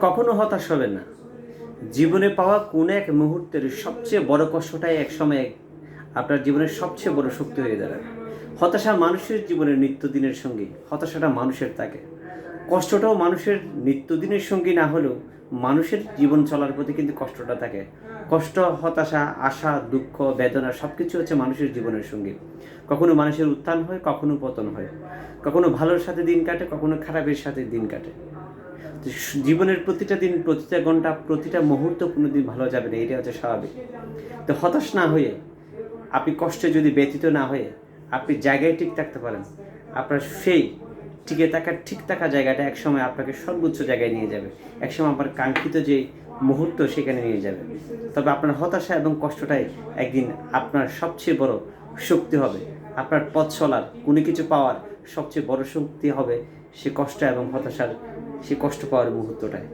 কখনো হতাশ হবেন না। জীবনে পাওয়া কোনো এক মুহূর্তের সবচেয়ে বড় কষ্টটাই এক সময় আপনার জীবনের সবচেয়ে বড় শক্তি হয়ে দাঁড়াবে হতাশা মানুষের জীবনের নিত্যদিনের সঙ্গী, হতাশাটা মানুষের থাকে। কষ্টটাও মানুষের নিত্যদিনের সঙ্গী না হলেও মানুষের জীবন চলার প্রতি কিন্তু কষ্টটা থাকে। কষ্ট, হতাশা, আশা, দুঃখ, বেদনা সব কিছু হচ্ছে মানুষের জীবনের সঙ্গী। কখনো মানুষের উত্থান হয়, কখনো পতন হয়। কখনো ভালোর সাথে দিন কাটে, কখনো খারাপের সাথে দিন কাটে। জীবনের প্রতিটা দিন, প্রতিটা ঘণ্টা, প্রতিটা মুহূর্ত কোনো দিন ভালো যাবে না এটা হচ্ছে স্বাভাবিক। তো হতাশ না হয়ে, আপনি কষ্টে যদি ব্যতীত না হয়ে, আপনি জায়গায় ঠিক থাকতে পারেন। আপনার সেই টিকে থাকার ঠিক থাকা জায়গাটা একসময় আপনাকে সর্বোচ্চ জায়গায় নিয়ে যাবে। একসময় আপনার কাঙ্ক্ষিত যে মুহূর্ত সেখানে নিয়ে যাবে। তবে আপনার হতাশা এবং কষ্টটাই একদিন আপনার সবচেয়ে বড় শক্তি হবে। আপনার পথ চলার, কোনো কিছু পাওয়ার সবচেয়ে বড় শক্তি হবে সে কষ্ট এবং হতাশার সে কষ্ট পাওয়ার মুহূর্তটায়